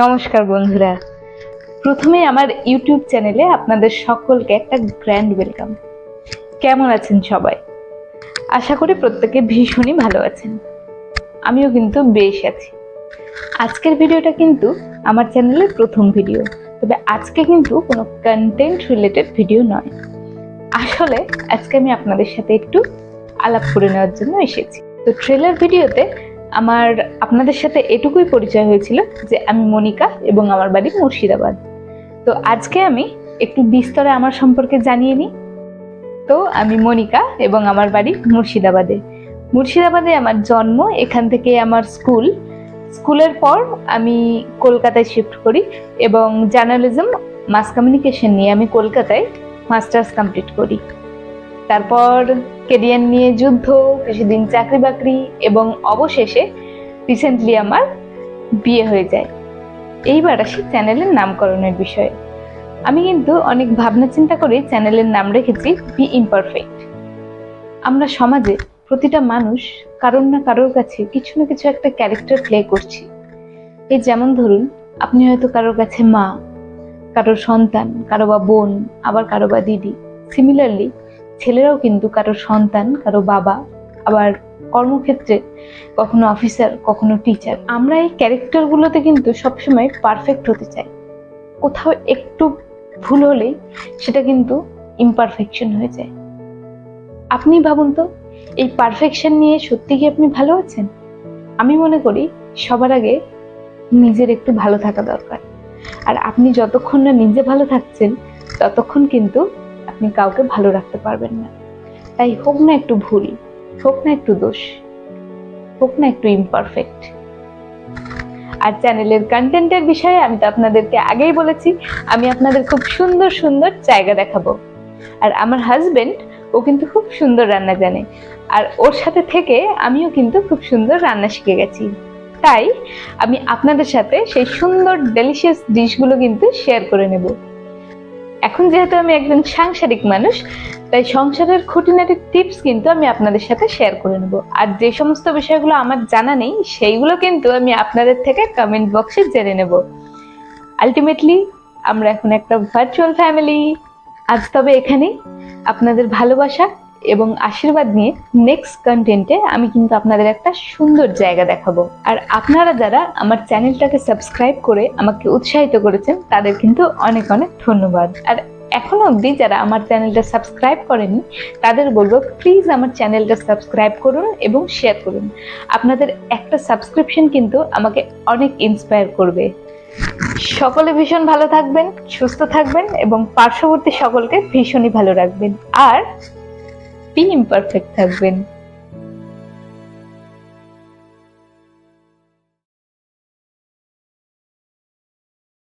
নমস্কার বন্ধুরা। প্রথমে আমার ইউটিউব চ্যানেলে আপনাদের সকলকে একটা গ্র্যান্ড ওয়েলকাম। কেমন আছেন সবাই? আশা করি প্রত্যেকে ভীষণই ভালো আছেন। আমিও কিন্তু বেশ আছি। আজকের ভিডিওটা কিন্তু আমার চ্যানেলের প্রথম ভিডিও। তবে আজকে কিন্তু কোনো কন্টেন্ট রিলেটেড ভিডিও নয়। আসলে আজকে আমি আপনাদের সাথে একটু আলাপ করে নেওয়ার জন্য এসেছি। তো ট্রেলার ভিডিওতে আমার আপনাদের সাথে এটুকুই পরিচয় হয়েছিল যে আমি মনিকা এবং আমার বাড়ি মুর্শিদাবাদ। তো আজকে আমি একটু বিস্তরে আমার সম্পর্কে জানিয়ে নিই। তো আমি মনিকা এবং আমার বাড়ি মুর্শিদাবাদে। মুর্শিদাবাদে আমার জন্ম, এখান থেকে আমার স্কুল। স্কুলের পর আমি কলকাতায় শিফট করি এবং জার্নালিজম মাস কমিউনিকেশন নিয়ে আমি কলকাতায় মাস্টার্স কমপ্লিট করি। তারপর কেরিয়ার নিয়ে যুদ্ধ, কিছুদিন চাকরি বাকরি এবং অবশেষে রিসেন্টলি আমার বিয়ে হয়ে যায়। এইবার আসি চ্যানেলের নামকরণের বিষয়ে। আমি কিন্তু অনেক ভাবনা চিন্তা করে চ্যানেলের নাম রেখেছি বি ইমপারফেক্ট আমরা সমাজে প্রতিটা মানুষ কারোর না কারোর কাছে কিছু না কিছু একটা ক্যারেক্টার প্লে করছি। এই যেমন ধরুন, আপনি হয়তো কারোর কাছে মা, কারোর সন্তান, কারও বা বোন, আবার কারও বা দিদি। সিমিলারলি ছেলেরাও কিন্তু কারও সন্তান, কারও বাবা, আবার কর্মক্ষেত্রে কখনো অফিসার কখনো টিচার আমরা এই ক্যারেক্টারগুলোতে কিন্তু সবসময় পারফেক্ট হতে চাই। কোথাও একটু ভুল হলেই সেটা কিন্তু ইমপারফেকশন হয়ে যায়। আপনি ভাবুন তো, এই পারফেকশন নিয়ে সত্যি কি আপনি ভালো আছেন? আমি মনে করি সবার আগে নিজের একটু ভালো থাকা দরকার। আর আপনি যতক্ষণ না নিজে ভালো থাকছেন, ততক্ষণ কিন্তু আপনি কাউকে ভালো রাখতে পারবেন না। তাই হোক না একটু ভুল, হোক না একটু দোষ, হোক না একটু ইমপারফেক্ট আর চ্যানেলের কন্টেন্টের বিষয়ে আমি তো আপনাদেরকে আগেই বলেছি, আমি আপনাদের খুব সুন্দর সুন্দর জায়গা দেখাবো। আর আমার হাজবেন্ড ও কিন্তু খুব সুন্দর রান্না জানে। আর ওর সাথে থেকে আমিও কিন্তু খুব সুন্দর রান্না শিখে গেছি। তাই আমি আপনাদের সাথে সেই সুন্দর ডেলিশিয়াস ডিশগুলো কিন্তু শেয়ার করে নেব। এখন যেহেতু আমি একজন সাংসারিক মানুষ, তাই সংসারের খুঁটিনাটি টিপস কিন্তু আমি আপনাদের সাথে শেয়ার করে নেব। আর যে সমস্ত বিষয়গুলো আমার জানা নেই, সেইগুলো কিন্তু আমি আপনাদের থেকে কমেন্ট বক্সে জেনে নেব। আলটিমেটলি আমরা এখন একটা ভার্চুয়াল ফ্যামিলি আজ তবে এখানেই। আপনাদের ভালোবাসা এবং আশীর্বাদ নিয়ে নেক্সট কন্টেন্টে আমি কিন্তু আপনাদের একটা সুন্দর জায়গা দেখাবো। আর আপনারা যারা আমার চ্যানেলটাকে সাবস্ক্রাইব করে আমাকে উৎসাহিত করেছেন, তাদের কিন্তু অনেক অনেক ধন্যবাদ। আর এখনও অবধি যারা আমার চ্যানেলটা সাবস্ক্রাইব করেনি, তাদের বলব প্লিজ আমার চ্যানেলটা সাবস্ক্রাইব করুন এবং শেয়ার করুন। আপনাদের একটা সাবস্ক্রিপশন কিন্তু আমাকে অনেক ইন্সপায়ার করবে। সকলে ভীষণ ভালো থাকবেন, সুস্থ থাকবেন এবং পার্শ্ববর্তী সকলকে ভীষণই ভালো রাখবেন। আর থাকবেন